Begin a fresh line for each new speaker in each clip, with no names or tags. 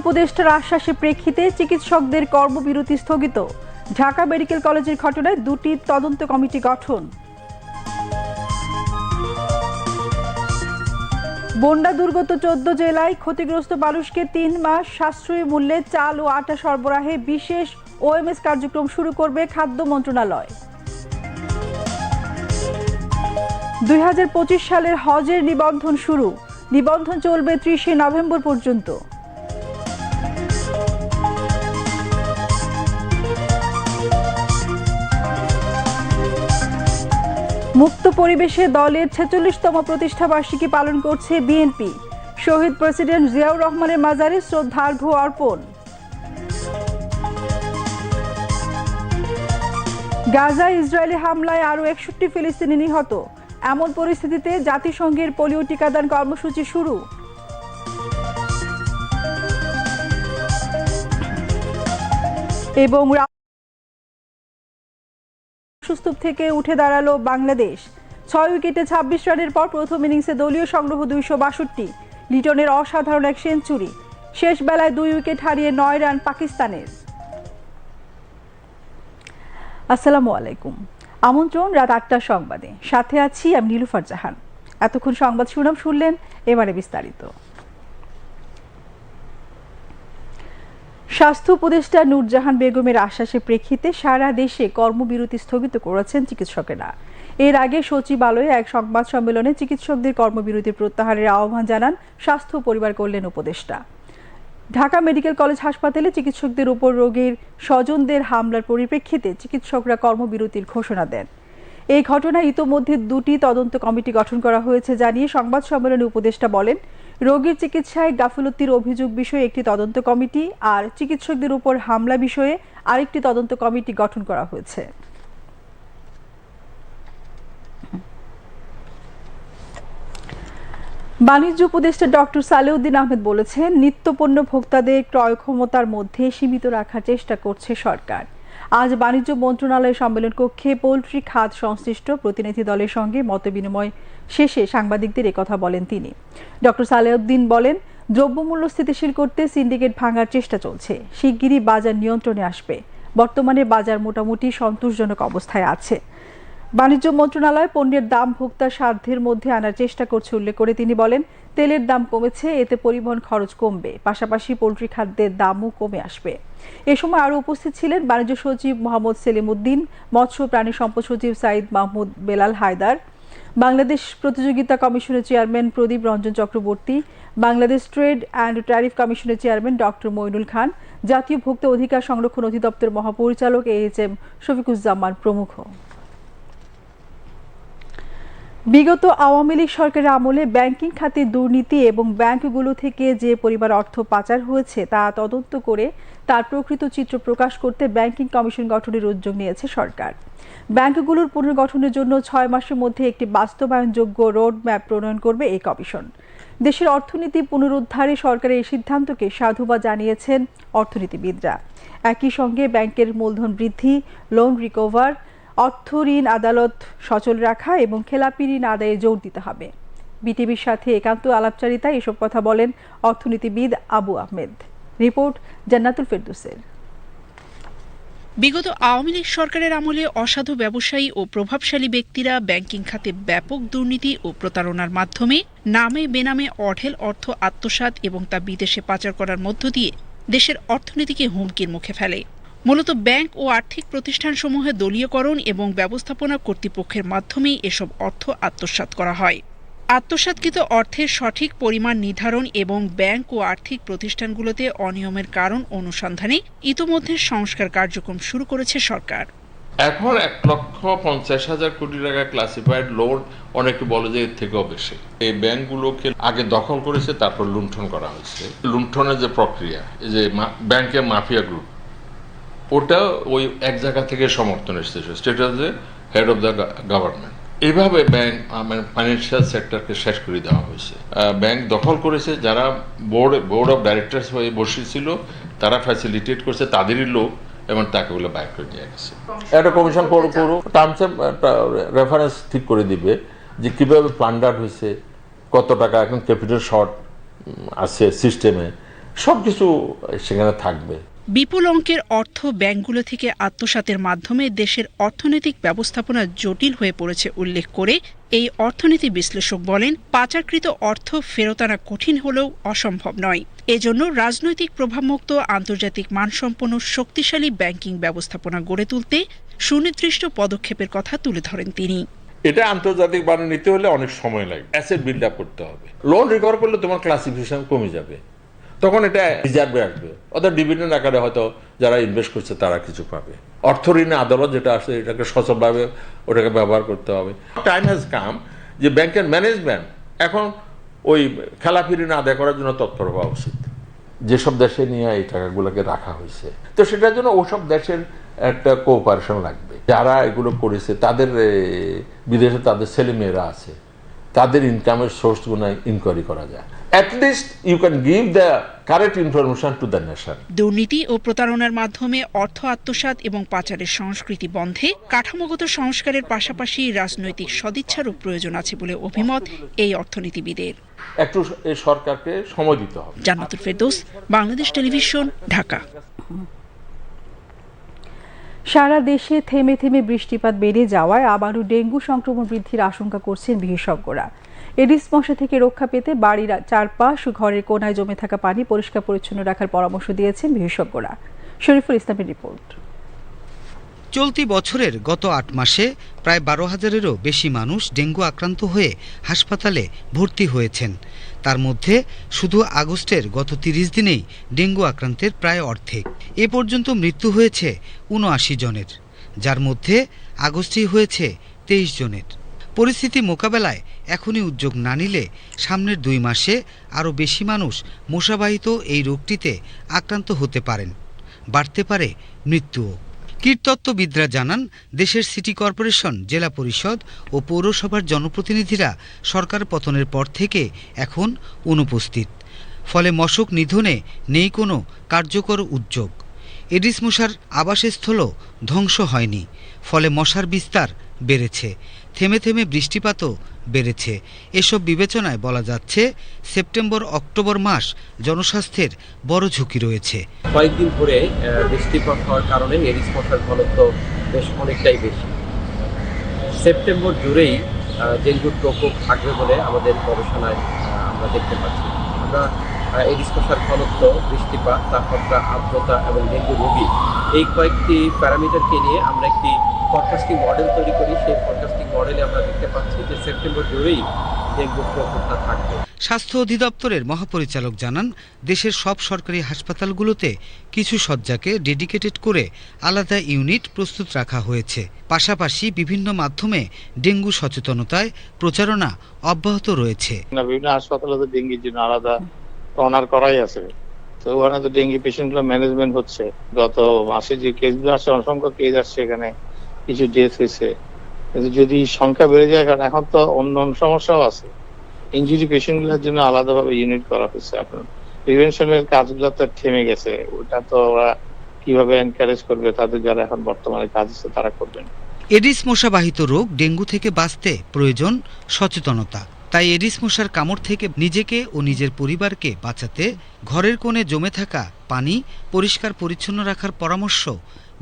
উপদেষ্টার আশ্বাসের প্রেক্ষিতে চিকিৎসকদের কর্মবিরতি স্থগিত ঢাকা মেডিকেল কলেজের ঘটনায় দুটি তদন্ত কমিটি গঠন বন্ডা দুর্গত চোদ্দ জেলায় ক্ষতিগ্রস্ত মানুষকে তিন মাস সাশ্রয়ী মূল্যে চাল ও আটা সরবরাহে বিশেষ ওএমএস কার্যক্রম শুরু করবে খাদ্য মন্ত্রণালয় দুই সালের হজের নিবন্ধন শুরু নিবন্ধন চলবে ত্রিশে নভেম্বর পর্যন্ত মুক্ত পরিবেশে দলের ছেচল্লিশতম প্রতিষ্ঠা বার্ষিকী পালন করছে বিএনপি শহীদ প্রেসিডেন্ট জিয়াউর রহমানের মাজারে শ্রদ্ধার্ঘ্য অর্পণ গাজা ইসরায়েলি হামলায় আরও একষট্টি ফিলিস্তিনি নিহত এমন পরিস্থিতিতে জাতিসংঘের পোলিও টিকাদান কর্মসূচি শুরু এবং স্তূপ থেকে উঠে দাঁড়ালো বাংলাদেশ ছয় উইকেটে ছাব্বিশ রানের পর প্রথম ইনিংসে দলীয় সংগ্রহ দুইশো বাষট্টি লিটনের অসাধারণ এক সেঞ্চুরি শেষ বেলায় দুই উইকেট হারিয়ে নয় রান পাকিস্তানের
আসসালামু আলাইকুম আমন্ত্রণ রাত আটটার সংবাদে সাথে আছি আমি নীলুফার জাহান এতক্ষণ সংবাদ শুনাম শুনলেন এবারে বিস্তারিত স্বাস্থ্য উপদেষ্টা নূরজাহান বেগমের আশ্বাসের প্রেক্ষিতে সারা দেশে কর্মবিরতি স্থগিত করেছেন চিকিৎসকেরা এর আগে সচিবালয়ে এক সংবাদ সম্মেলনে চিকিৎসকদের কর্মবিরতি প্রত্যাহারের আহ্বান জানান স্বাস্থ্য পরিবার কল্যাণ উপদেষ্টা ঢাকা মেডিকেল কলেজ হাসপাতালে চিকিৎসকদের উপর রোগীর স্বজনদের হামলার পরিপ্রেক্ষিতে চিকিৎসকরা কর্মবিরতির ঘোষণা দেন এই ঘটনায় ইতোমধ্যে দুটি তদন্ত কমিটি গঠন করা হয়েছে জানিয়ে সংবাদ সম্মেলনে উপদেষ্টা বলেন রোগীর চিকিৎসায় গাফলতির অভিযোগ বিষয়ে একটি তদন্ত কমিটি আর চিকিৎসকদের উপর হামলা বিষয়ে আরেকটি তদন্ত কমিটি গঠন করা হয়েছে বাণিজ্য উপদেষ্টা ডক্টর সালেউদ্দিন আহমেদ বলেছেন নিত্যপণ্য ভোক্তাদের ক্রয় ক্ষমতার মধ্যে সীমিত রাখার চেষ্টা করছে সরকার আজ বাণিজ্য মন্ত্রণালয়ের সম্মেলন কক্ষে পোলট্রি খাত সংশ্লিষ্ট প্রতিনিধি দলের সঙ্গে মতবিনিময় শেষে সাংবাদিকদের কথা বলেন তিনি ডক্টর সালেউদ্দিন বলেন দ্রব্যমূল্য স্থিতিশীল করতে সিন্ডিকেট ভাঙার চেষ্টা চলছে শিগগিরই বাজার নিয়ন্ত্রণে আসবে বর্তমানে বাজার মোটামুটি সন্তোষজনক অবস্থায় আছে বাণিজ্য মন্ত্রণালয় পণ্যের দাম ভোক্তা সাধ্যের মধ্যে আনার চেষ্টা করছে উল্লেখ করে তিনি বলেন তেলের দাম কমেছে এতে পরিবহন খরচ কমবে পাশাপাশি পোলট্রি খাদ্যের দামও কমে আসবে এ সময় আরও উপস্থিত ছিলেন বাণিজ্য সচিব মোহাম্মদ সেলিম উদ্দিন মৎস্য প্রাণী সম্পদ সচিব সাইদ মাহমুদ বেলাল হায়দার বাংলাদেশ প্রতিযোগিতা কমিশনের chairman Pradip Ranjan Chakraborty Bangladesh trade and tariff কমিশনের চেয়ারম্যান ডক্টর মইনুল খান জাতীয় ভোক্তা অধিকার সংরক্ষণ অধিদপ্তর মহাপরিচালক এ এইচ এম শফিকুজ্জামান প্রমুখ বিগত আওয়ামী লীগ সরকারের আমলে ব্যাংকিং খাতে দুর্নীতি এবং ব্যাংকগুলো থেকে যে পরিমাণ অর্থ পাচার হয়েছে তা তদন্ত করে তার প্রকৃত চিত্র প্রকাশ করতে ব্যাংকিং কমিশন গঠনের উদ্যোগ নিয়েছে সরকার ব্যাংকগুলোর পুনর্গঠনের জন্য ছয় মাসের মধ্যে একটি বাস্তবায়নযোগ্য রোডম্যাপ প্রণয়ন করবে এই কমিশন দেশের অর্থনীতি পুনরুদ্ধারে সরকারের এই সিদ্ধান্তকে সাধুবা জানিয়েছেন অর্থনীতিবিদরা একই সঙ্গে ব্যাংকের মূলধন বৃদ্ধি লোন রিকভার অর্থ ঋণ আদালত সচল রাখা এবং খেলাপি ঋণ আদায়ে জোর দিতে হবে বিটিভির সাথে একান্ত আলাপচারিতায় এসব কথা বলেন অর্থনীতিবিদ আবু আহমেদ রিপোর্ট জান্নাতুল ফেরদুসের
বিগত আওয়ামী লীগ সরকারের আমলে অসাধু ব্যবসায়ী ও প্রভাবশালী ব্যক্তিরা ব্যাংকিং খাতে ব্যাপক দুর্নীতি ও প্রতারণার মাধ্যমে নামে বেনামে অঢেল অর্থ আত্মসাত এবং তা বিদেশে পাচার করার মধ্য দিয়ে দেশের অর্থনীতিকে হুমকির মুখে ফেলে মূলত ব্যাংক ও আর্থিক প্রতিষ্ঠানসমূহে দলীয়করণ এবং ব্যবস্থাপনা কর্তৃপক্ষের মাধ্যমেই এসব অর্থ আত্মসাত করা হয় আত্মসাতকৃত অর্থের সঠিক পরিমাণ নির্ধারণ এবং ব্যাংক ও আর্থিক প্রতিষ্ঠানগুলোতে অনিয়মের কারণ অনুসন্ধানে ইতোমধ্যে সংস্কার কার্যক্রম শুরু করেছে সরকার
এখন এক লক্ষ পঞ্চাশ হাজার কোটি টাকা ক্লাসিফাইড লোন অনেকে বলে যে এর থেকেও বেশি এই ব্যাংকগুলোকে আগে দখল করেছে তারপর লুণ্ঠন করা হয়েছে লুণ্ঠনের যে প্রক্রিয়া যে ব্যাংকের মাফিয়া গ্রুপ ওটা ওই এক জায়গা থেকে সমর্থন এসেছে state of the head of the government এইভাবে ব্যাংক মানে ফাইন্যান্সিয়াল সেক্টরকে শেষ করে দেওয়া হয়েছে ব্যাংক দখল করেছে যারা বোর্ড বোর্ড অফ ডাইরেক্টার্স হয়ে বসেছিল তারা ফ্যাসিলিটেট করছে তাদেরই লোক এবং তাকে বলে বাইক করে নিয়ে গেছে
একটা কমিশন করো টার্মস রেফারেন্স ঠিক করে দিবে যে কীভাবে প্লান্ডার হয়েছে কত টাকা এখন ক্যাপিটাল শর্ট আছে সিস্টেমে সব কিছু সেখানে থাকবে
বিপুল অঙ্কের অর্থ ব্যাংকগুলো থেকে আত্মসাতের মাধ্যমে দেশের অর্থনৈতিক ব্যবস্থাপনা জটিল হয়ে পড়েছে উল্লেখ করে এই অর্থনীতি বিশ্লেষক বলেন পাচারকৃত অর্থ ফেরত আনা কঠিন হলেও অসম্ভব নয় এজন্য রাজনৈতিক প্রভাবমুক্ত আন্তর্জাতিক মানসম্পন্ন শক্তিশালী ব্যাংকিং ব্যবস্থাপনা গড়ে তুলতে সুনির্দিষ্ট পদক্ষেপের কথা তুলে ধরেন তিনি
এটা আন্তর্জাতিক বাণী নিতে হলে অনেক সময় লাগবে অ্যাসেট বিল্ড আপ করতে হবে লোন রিকভার করলে তোমার ক্লাসিফিকেশন কমে যাবে তখন এটা রিজার্ভে আসবে অর্থাৎ ডিভিডেন্ড আকারে হয়তো যারা ইনভেস্ট করছে তারা কিছু পাবে অর্থ ঋণে আদালত যেটা আসে এটাকে সচলভাবে ওটাকে ব্যবহার করতে হবে টাইম হ্যাজ কাম যে ব্যাংকের ম্যানেজমেন্ট এখন ওই খেলাফি ঋণ আদায় করার জন্য তৎপর হওয়া উচিত যেসব দেশে নিয়ে এই টাকাগুলোকে রাখা হয়েছে তো সেটার জন্য ওসব দেশের একটা কোঅপারেশন লাগবে যারা এগুলো করেছে তাদের বিদেশে তাদের ছেলেমেয়েরা আছে তাদের ইনকামের সোর্সগুলো ইনকোয়ারি করা যায় at least you can give the correct information to the nation
দুর্নীতি ও প্রতারণার মাধ্যমে অর্থ আত্মসাত এবং পাচারের সংস্কৃতি বন্ধে কাঠামোগত সংস্কারের পাশাপাশি রাজনৈতিক সদিচ্ছারও প্রয়োজন আছে বলে অভিমত এই অর্থনীতিবিদের
একটু এই সরকারকে সময় দিতে হবে
জান্নাতুল ফেরদৌস বাংলাদেশ টেলিভিশন ঢাকা
সারা দেশে থেমে থেমে বৃষ্টিপাত বেড়ে যাওয়ায় আবারও ডেঙ্গু সংক্রমণ বৃদ্ধির আশঙ্কা করছেন বিশেষজ্ঞরা এডিস মশা থেকে রক্ষা পেতে বাড়ির চারপাশ ঘরের কোনায় জমে থাকা পানি পরিষ্কার পরিচ্ছন্ন রাখার পরামর্শ দিয়েছেন বিশেষজ্ঞরা শরীফুল ইসলামের রিপোর্ট
চলতি বছরের গত আট মাসে প্রায় বারো হাজারেরও বেশি মানুষ ডেঙ্গু আক্রান্ত হয়ে হাসপাতালে ভর্তি হয়েছেন তার মধ্যে শুধু আগস্টের গত তিরিশ দিনেই ডেঙ্গু আক্রান্তের প্রায় অর্ধেক এ পর্যন্ত মৃত্যু হয়েছে উনআশি জনের যার মধ্যে আগস্টেই হয়েছে তেইশ জনের পরিস্থিতি মোকাবেলায় এখনই উদ্যোগ না নিলে সামনের দুই মাসে আরও বেশি মানুষ মশাবাহিত এই রোগটিতে আক্রান্ত হতে পারেন বাড়তে পারে মৃত্যুও কীটতত্ত্ববিদরা জানান দেশের সিটি কর্পোরেশন জেলা পরিষদ ও পৌরসভার জনপ্রতিনিধিরা সরকার পতনের পর থেকে এখন অনুপস্থিত ফলে মশক নিধনে নেই কোনো কার্যকর উদ্যোগ এডিস মশার আবাসস্থলও ধ্বংস হয়নি ফলে মশার বিস্তার বেড়েছে থেমে থেমে বৃষ্টিপাতও বেড়েছে এসব বিবেচনায় বলা যাচ্ছে সেপ্টেম্বর অক্টোবর মাস জনস্বাস্থ্যের বড় ঝুঁকি রয়েছে
কয়েকদিন ধরে বৃষ্টিপাত হওয়ার কারণে এরিস মশার ঘনত্ব বেশ অনেকটাই বেশি সেপ্টেম্বর জুড়েই ডেঙ্গুর প্রকোপ থাকবে বলে আমাদের গবেষণায় আমরা দেখতে পাচ্ছি আমরা এডিস মশার ঘনত্ব বৃষ্টিপাত তাপমাত্রা আর্দ্রতা এবং ডেঙ্গু রোগী এই কয়েকটি প্যারামিটারকে নিয়ে আমরা একটি ফরকাস্টিং মডেল তৈরি করি সেই ফরকাস্টিং মডেলে আমরা দেখতে পাচ্ছি যে সেপ্টেম্বর জুড়েই ডেঙ্গু প্রকোপটা থাকবে
স্বাস্থ্য অধিদপ্তরের মহাপরিচালক জানান দেশের সব সরকারি হাসপাতালগুলোতে কিছু শয্যাকে ডেডিকেটেড করে আলাদা ইউনিট প্রস্তুত রাখা হয়েছে পাশাপাশি বিভিন্ন মাধ্যমে ডেঙ্গু সচেতনতায় প্রচারণা অব্যাহত রয়েছে
বিভিন্ন হাসপাতালে তো ডেঙ্গির জন্য আলাদা অনার করাই আছে তো ওখানে তো ডেঙ্গি পেশেন্টগুলো ম্যানেজমেন্ট হচ্ছে গত মাসে যে কেসগুলো আসছে অসংখ্য কেস আসছে এখানে কিছু ডেথ হয়েছে যদি সংখ্যা বেড়ে যায় কারণ এখন তো অন্য অন্য সমস্যাও আছে ইঞ্জুরি পেশেন্টগুলোর জন্য আলাদাভাবে ইউনিট করা হয়েছে আপনার প্রিভেনশনের কাজগুলো তো থেমে গেছে ওটা তো ওরা কিভাবে এনকারেজ করবে তাদের যারা এখন বর্তমানে কাজ আছে তারা করবেন
এডিস মশাবাহিত রোগ ডেঙ্গু থেকে বাঁচতে প্রয়োজন সচেতনতা তাই এডিস মশার কামড় থেকে নিজেকে ও নিজের পরিবারকে বাঁচাতে ঘরের কোণে জমে থাকা পানি পরিষ্কার পরিচ্ছন্ন রাখার পরামর্শ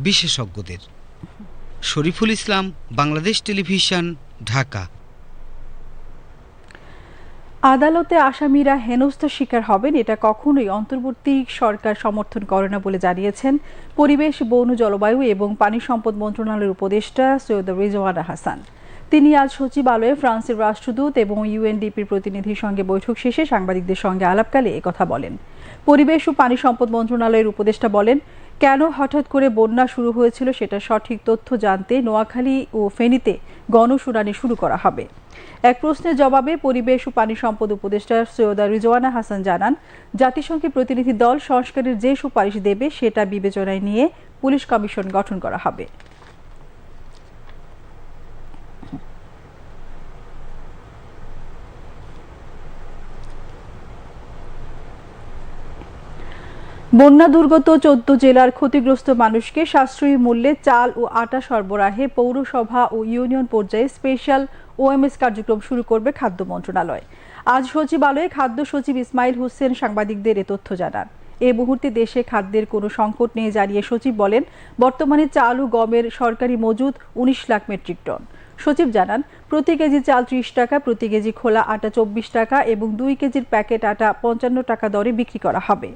বিশেষজ্ঞদের শরীফুল ইসলাম বাংলাদেশ টেলিভিশন ঢাকা
আদালতে আসামিরা হেনস্থ শিকার হবেন এটা কখনোই অন্তর্বর্তী সরকার সমর্থন করে না বলে জানিয়েছেন পরিবেশ বন জলবায়ু এবং পানি সম্পদ মন্ত্রণালয়ের উপদেষ্টা সৈয়দ রেজওয়ানা হাসান তিনি আজ সচিবালয়ে ফ্রান্সের রাষ্ট্রদূত এবং ইউএনডিপির প্রতিনিধির সঙ্গে বৈঠক শেষে সাংবাদিকদের সঙ্গে আলাপকালে কথা বলেন পরিবেশ ও পানি সম্পদ মন্ত্রণালয়ের উপদেষ্টা বলেন কেন হঠাৎ করে বন্যা শুরু হয়েছিল সেটা সঠিক তথ্য জানতে নোয়াখালী ও ফেনীতে গণশুনানি শুরু করা হবে এক প্রশ্নের জবাবে পরিবেশ ও পানি সম্পদ উপদেষ্টা সৈয়দা রিজওয়ানা হাসান জানান জাতিসংঘের প্রতিনিধি দল সংস্কারের যে সুপারিশ দেবে সেটা বিবেচনায় নিয়ে পুলিশ কমিশন গঠন করা হবে বন্যা দুর্গত চোদ্দ জেলার ক্ষতিগ্রস্ত মানুষকে সাশ্রয়ী মূল্যে চাল ও আটা সরবরাহে পৌরসভা ও ইউনিয়ন পর্যায়ে স্পেশাল ওএমএস কার্যক্রম শুরু করবে খাদ্য মন্ত্রণালয় আজ সচিবালয়ে খাদ্য সচিব ইসমাইল হোসেন সাংবাদিকদের এ তথ্য জানান এ মুহূর্তে দেশে খাদ্যের কোনো সংকট নেই জানিয়ে সচিব বলেন বর্তমানে চাল ও গমের সরকারি মজুদ উনিশ লাখ মেট্রিক টন সচিব জানান প্রতি কেজি চাল ত্রিশ টাকা প্রতি কেজি খোলা আটা চব্বিশ টাকা এবং দুই কেজির প্যাকেট আটা পঞ্চান্ন টাকা দরে বিক্রি করা হবে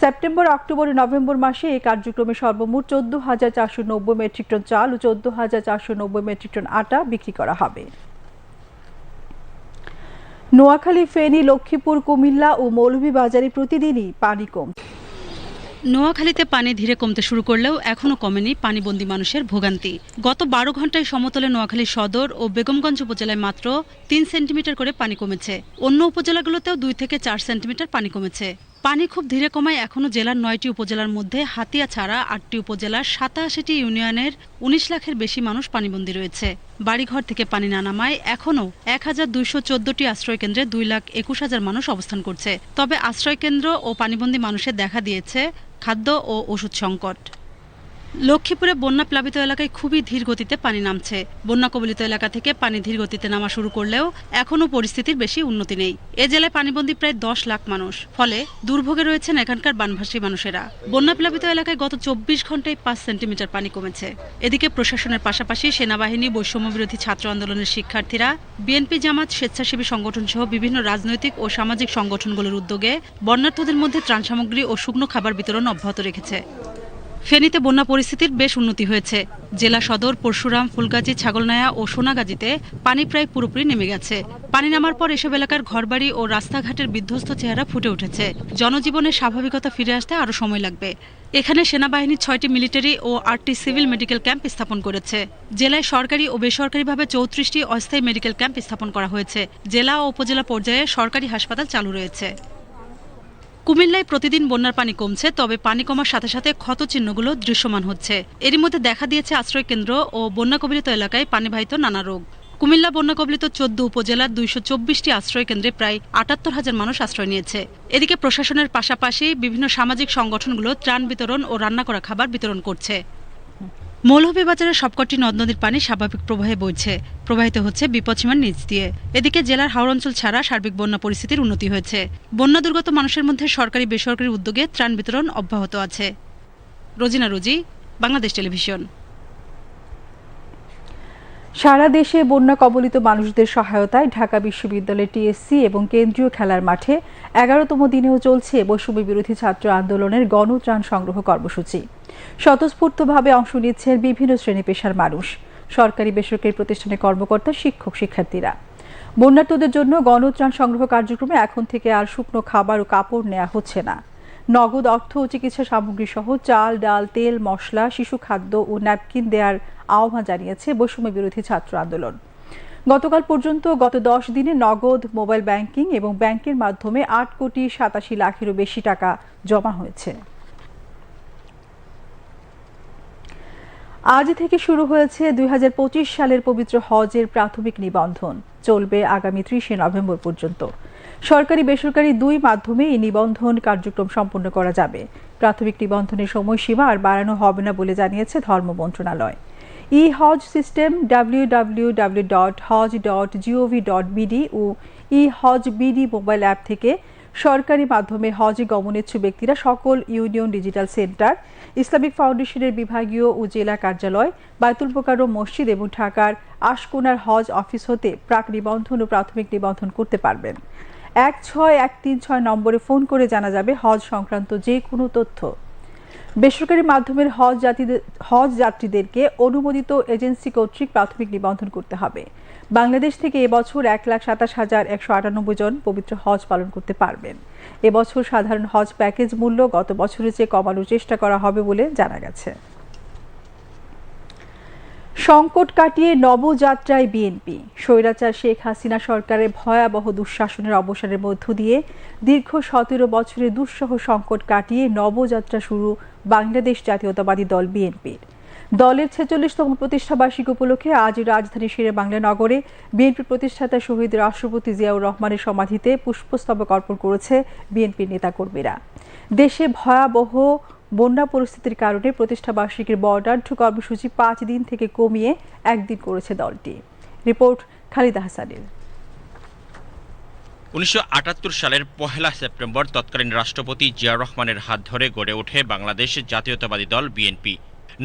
সেপ্টেম্বর অক্টোবর নভেম্বর মাসে এই কার্যক্রমে সর্বমোট চোদ্দ হাজার চারশো নব্বই মেট্রিক টন চাল ও চোদ্দ হাজার চারশো নব্বই মেট্রিক টন আটা বিক্রি করা হবে নোয়াখালী ফেনী লক্ষ্মীপুর কুমিল্লা ও মৌলভীবাজারে প্রতিদিনই পানি কম
নোয়াখালীতে পানি ধীরে কমতে শুরু করলেও এখনও কমেনি পানিবন্দী মানুষের ভোগান্তি গত বারো ঘন্টায় সমতলে নোয়াখালী সদর ও বেগমগঞ্জ উপজেলায় মাত্র তিন সেন্টিমিটার করে পানি কমেছে অন্য উপজেলাগুলোতেও দুই থেকে চার সেন্টিমিটার পানি কমেছে পানি খুব ধীরে কমায় এখনও জেলার নয়টি উপজেলার মধ্যে হাতিয়া ছাড়া আটটি উপজেলার সাতাশিটি ইউনিয়নের উনিশ লাখের বেশি মানুষ পানিবন্দী রয়েছে বাড়িঘর থেকে পানি না নামায় এখনও এক হাজার দুইশো চোদ্দটি আশ্রয়কেন্দ্রে দুই লাখ একুশ হাজার মানুষ অবস্থান করছে তবে আশ্রয়কেন্দ্র ও পানিবন্দী মানুষের দেখা দিয়েছে খাদ্য ও ওষুধ সংকট লক্ষ্মীপুরে বন্যা প্লাবিত এলাকায় খুবই ধীর গতিতে পানি নামছে বন্যা কবলিত এলাকা থেকে পানি ধীর গতিতে নামা শুরু করলেও এখনও পরিস্থিতির বেশি উন্নতি নেই এ জেলায় পানিবন্দী প্রায় দশ লাখ মানুষ ফলে দুর্ভোগে রয়েছেন এখানকার বানভাসী মানুষেরা বন্যা প্লাবিত এলাকায় গত চব্বিশ ঘন্টায় পাঁচ সেন্টিমিটার পানি কমেছে এদিকে প্রশাসনের পাশাপাশি সেনাবাহিনী বৈষম্য বিরোধী ছাত্র আন্দোলনের শিক্ষার্থীরা বিএনপি জামাত স্বেচ্ছাসেবী সংগঠন সহ বিভিন্ন রাজনৈতিক ও সামাজিক সংগঠনগুলোর উদ্যোগে বন্যার্থদের মধ্যে ত্রাণ সামগ্রী ও শুকনো খাবার বিতরণ অব্যাহত রেখেছে ফেনীতে বন্যা পরিস্থিতির বেশ উন্নতি হয়েছে জেলা সদর পরশুরাম ফুলগাজী ছাগলনায়া ও সোনাগাজীতে পানি প্রায় পুরোপুরি নেমে গেছে পানি নামার পর এসব এলাকার ঘরবাড়ি ও রাস্তাঘাটের বিধ্বস্ত চেহারা ফুটে উঠেছে জনজীবনে স্বাভাবিকতা ফিরে আসতে আরও সময় লাগবে এখানে সেনাবাহিনী ছয়টি মিলিটারি ও আটটি সিভিল মেডিকেল ক্যাম্প স্থাপন করেছে জেলায় সরকারি ও বেসরকারিভাবে চৌত্রিশটি অস্থায়ী মেডিকেল ক্যাম্প স্থাপন করা হয়েছে জেলা ও উপজেলা পর্যায়ে সরকারি হাসপাতাল চালু রয়েছে কুমিল্লায় প্রতিদিন বন্যার পানি কমছে তবে পানি কমার সাথে সাথে ক্ষত চিহ্নগুলো দৃশ্যমান হচ্ছে এরই মধ্যে দেখা দিয়েছে আশ্রয় কেন্দ্র ও বন্যা কবলিত এলাকায় পানিবাহিত নানা রোগ কুমিল্লা বন্যা কবলিত চোদ্দ উপজেলার দুইশো চব্বিশটি আশ্রয় কেন্দ্রে প্রায় আটাত্তর হাজার মানুষ আশ্রয় নিয়েছে এদিকে প্রশাসনের পাশাপাশি বিভিন্ন সামাজিক সংগঠনগুলো ত্রাণ বিতরণ ও রান্না করা খাবার বিতরণ করছে মৌলভীবাজারের সবকটি নদ নদীর পানি স্বাভাবিক প্রবাহে বইছে প্রবাহিত হচ্ছে বিপদসীমার নিচ দিয়ে এদিকে জেলার হাওড় অঞ্চল ছাড়া সার্বিক বন্যা পরিস্থিতির উন্নতি হয়েছে বন্যা দুর্গত মানুষের মধ্যে সরকারি বেসরকারি উদ্যোগে ত্রাণ বিতরণ অব্যাহত আছে রোজিনা রুজি বাংলাদেশ টেলিভিশন
সারা দেশে বন্যা কবলিত মানুষদের সহায়তায় ঢাকা বিশ্ববিদ্যালয় টিএসসি এবং কেন্দ্রীয় খেলার মাঠে এগারোতম দিনেও চলছে বৈষম্য বিরোধী ছাত্র আন্দোলনের গণত্রাণ সংগ্রহ কর্মসূচি স্বতঃস্ফূর্তভাবে অংশ নিচ্ছেন বিভিন্ন শ্রেণী পেশার মানুষ সরকারি বেসরকারি প্রতিষ্ঠানের কর্মকর্তা শিক্ষক শিক্ষার্থীরা বন্যার্থদের জন্য গণত্রাণ সংগ্রহ কার্যক্রমে এখন থেকে আর শুকনো খাবার ও কাপড় নেওয়া হচ্ছে না নগদ অর্থ ও চিকিৎসা সামগ্রী সহ চাল ডাল তেল মশলা শিশু খাদ্য ও ন্যাপকিন দেওয়ার আহ্বান জানিয়েছে বৈষম্য বিরোধী ছাত্র আন্দোলন গতকাল পর্যন্ত গত দশ দিনে নগদ মোবাইল ব্যাংকিং এবং ব্যাংকের মাধ্যমে আট কোটি সাতাশি লাখেরও বেশি টাকা জমা হয়েছে আজ থেকে শুরু হয়েছে দুই সালের পবিত্র হজের প্রাথমিক নিবন্ধন চলবে আগামী ত্রিশে নভেম্বর পর্যন্ত সরকারি বেসরকারি দুই মাধ্যমে এই নিবন্ধন কার্যক্রম সম্পন্ন করা যাবে প্রাথমিক নিবন্ধনের সময়সীমা আর বাড়ানো হবে না বলে জানিয়েছে ধর্ম মন্ত্রণালয় e Hajj system W W W dot hajj dot GOV dot BD ও e Hajj BD mobile app থেকে সরকারি মাধ্যমে হজে গমনেচ্ছু ব্যক্তিরা সকল ইউনিয়ন ডিজিটাল সেন্টার ইসলামিক ফাউন্ডেশনের বিভাগীয় ও জেলা কার্যালয় বায়তুল পোকারো মসজিদ এবং ঢাকার আশকোনার হজ অফিস হতে প্রাক নিবন্ধন ও প্রাথমিক নিবন্ধন করতে পারবেন এক ছয় এক তিন ছয় নম্বরে ফোন করে জানা যাবে হজ সংক্রান্ত যে কোনো তথ্য বেসরকারি মাধ্যমের হজ যাত্রীদের হজ যাত্রীদেরকে অনুমোদিত এজেন্সি কর্তৃক প্রাথমিক নিবন্ধন করতে হবে বাংলাদেশ থেকে এবছর এক লাখ সাতাশ হাজার একশো আটানব্বই জন পবিত্র হজ পালন করতে পারবেন এবছর সাধারণ হজ প্যাকেজ মূল্য গত বছরের চেয়ে কমানোর চেষ্টা করা হবে বলে জানা গেছে সংকট কাটিয়ে নবযাত্রায় বিএনপি স্বৈরাচার শেখ হাসিনা সরকারের ভয়াবহ দুঃশাসনের অবসানের মধ্য দিয়ে দীর্ঘ সতেরো বছরের দুঃসহ সংকট কাটিয়ে নবযাত্রা শুরু বাংলাদেশ জাতীয়তাবাদী দল বিএনপির দলের ছেচল্লিশতম প্রতিষ্ঠা বার্ষিক উপলক্ষে আজ রাজধানী শেরে বাংলা নগরে বিএনপির প্রতিষ্ঠাতা শহীদ রাষ্ট্রপতি জিয়াউর রহমানের সমাধিতে পুষ্পস্তবক অর্পণ করেছে বিএনপির নেতাকর্মীরা দেশে ভয়াবহ বন্যা পরিস্থিতির কারণে প্রতিষ্ঠাবার্ষিকীর বর্ডার্ড কর্মসূচি পাঁচ দিন থেকে কমিয়ে একদিন করেছে দলটি রিপোর্ট খালিদা হাসানের
উনিশশো সালের পহেলা সেপ্টেম্বর তৎকালীন রাষ্ট্রপতি জিয়া রহমানের হাত ধরে গড়ে ওঠে বাংলাদেশ জাতীয়তাবাদী দল বিএনপি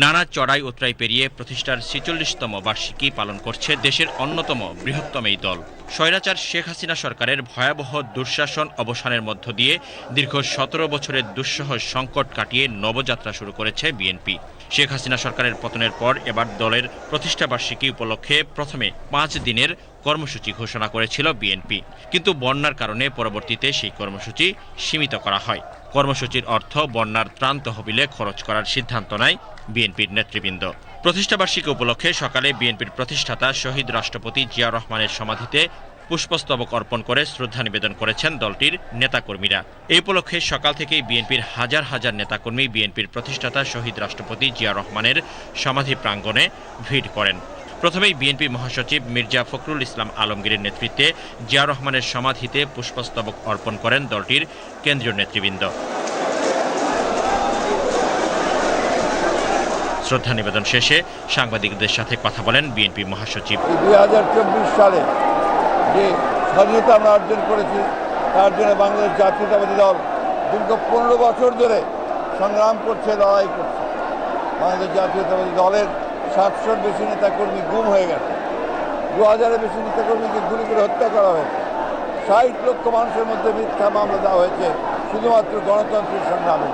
নানা চড়াই উতরাই পেরিয়ে প্রতিষ্ঠার ছেচল্লিশতম বার্ষিকী পালন করছে দেশের অন্যতম বৃহত্তম এই দল স্বৈরাচার শেখ হাসিনা সরকারের ভয়াবহ দুঃশাসন অবসানের মধ্য দিয়ে দীর্ঘ সতেরো বছরের দুঃসহ সংকট কাটিয়ে নবযাত্রা শুরু করেছে বিএনপি শেখ হাসিনা সরকারের পতনের পর এবার দলের প্রতিষ্ঠা বার্ষিকী উপলক্ষে প্রথমে পাঁচ দিনের কর্মসূচি ঘোষণা করেছিল বিএনপি কিন্তু বন্যার কারণে পরবর্তীতে সেই কর্মসূচি সীমিত করা হয় কর্মসূচির অর্থ বন্যার ত্রাণ তহবিলে খরচ করার সিদ্ধান্ত নেয় বিএনপির নেতৃবৃন্দ প্রতিষ্ঠাবার্ষিকী উপলক্ষে সকালে বিএনপির প্রতিষ্ঠাতা শহীদ রাষ্ট্রপতি জিয়া রহমানের সমাধিতে পুষ্পস্তবক অর্পণ করে শ্রদ্ধা নিবেদন করেছেন দলটির নেতাকর্মীরা এই উপলক্ষে সকাল থেকেই বিএনপির হাজার হাজার নেতাকর্মী বিএনপির প্রতিষ্ঠাতা শহীদ রাষ্ট্রপতি জিয়া রহমানের সমাধি প্রাঙ্গণে ভিড় করেন প্রথমেই বিএনপি মহাসচিব মির্জা ফখরুল ইসলাম আলমগীরের নেতৃত্বে জিয়া রহমানের সমাধিতে পুষ্পস্তবক অর্পণ করেন দলটির কেন্দ্রীয় নেতৃবৃন্দ শ্রদ্ধা নিবেদন শেষে সাংবাদিকদের সাথে কথা বলেন বিএনপি মহাসচিব
দুই সালে যে স্বাধীনতা আমরা অর্জন করেছি তার জন্য বাংলাদেশ জাতীয়তাবাদী দল দীর্ঘ পনেরো বছর ধরে সংগ্রাম করছে লড়াই করছে বাংলাদেশ জাতীয়তাবাদী দলের সাতশোর বেশি নেতাকর্মী গুম হয়ে গেছে দু হাজারের বেশি নেতাকর্মীকে গুলি করে হত্যা করা হয়েছে ষাট লক্ষ মানুষের মধ্যে মিথ্যা মামলা দেওয়া হয়েছে শুধুমাত্র গণতন্ত্রের সংগ্রামের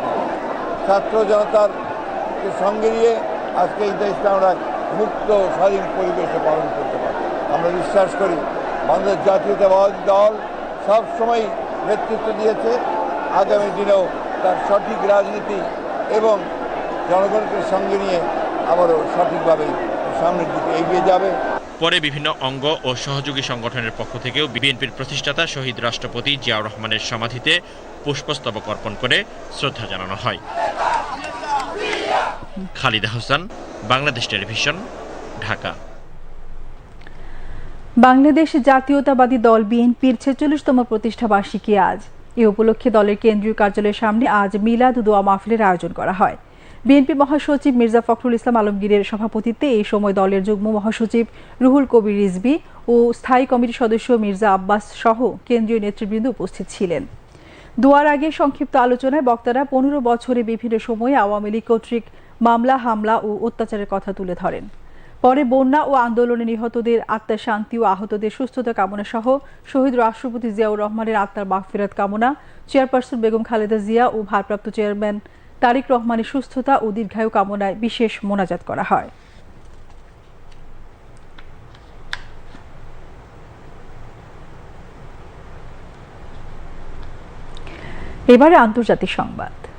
ছাত্র জনতার সঙ্গে নিয়ে আজকে এই দেশটা আমরা মুক্ত স্বাধীন পরিবেশে পালন করতে পারি আমরা বিশ্বাস করি বাংলাদেশ জাতীয়তাবাদী দল সবসময় নেতৃত্ব দিয়েছে আগামী দিনেও তার সঠিক রাজনীতি এবং জনগণকে সঙ্গে নিয়ে আবারও সঠিকভাবে সামনের দিকে এগিয়ে যাবে
পরে বিভিন্ন অঙ্গ ও সহযোগী সংগঠনের পক্ষ থেকেও বিএনপির প্রতিষ্ঠাতা শহীদ রাষ্ট্রপতি জিয়াউর রহমানের সমাধিতে পুষ্পস্তবক অর্পণ করে শ্রদ্ধা জানানো হয় খালিদা হোসেন বাংলাদেশ টেলিভিশন ঢাকা
বাংলাদেশ জাতীয়তাবাদী দল বিএনপির ছেচল্লিশতম প্রতিষ্ঠা বার্ষিকী আজ এ উপলক্ষে দলের কেন্দ্রীয় কার্যালয়ের সামনে আজ মিলাদ দোয়া মাহফিলের আয়োজন করা হয় বিএনপি মহাসচিব মির্জা ফখরুল ইসলাম আলমগীরের সভাপতিত্বে এই সময় দলের যুগ্ম মহাসচিব রুহুল কবির রিজবি ও স্থায়ী কমিটির সদস্য মির্জা আব্বাস সহ কেন্দ্রীয় নেতৃবৃন্দ উপস্থিত ছিলেন দোয়ার আগে সংক্ষিপ্ত আলোচনায় বক্তারা পনেরো বছরে বিভিন্ন সময়ে আওয়ামী লীগ কর্তৃক মামলা হামলা ও অত্যাচারের কথা তুলে ধরেন পরে বন্যা ও আন্দোলনে নিহতদের আত্মার শান্তি ও আহতদের সুস্থতা কামনা সহ শহীদ রাষ্ট্রপতি জিয়াউর রহমানের আত্মার মাগফিরাত কামনা চেয়ারপারসন বেগম খালেদা জিয়া ও ভারপ্রাপ্ত চেয়ারম্যান তারিক রহমানের সুস্থতা ও দীর্ঘায়ু কামনায় বিশেষ মোনাজাত করা হয় এবারে আন্তর্জাতিক সংবাদ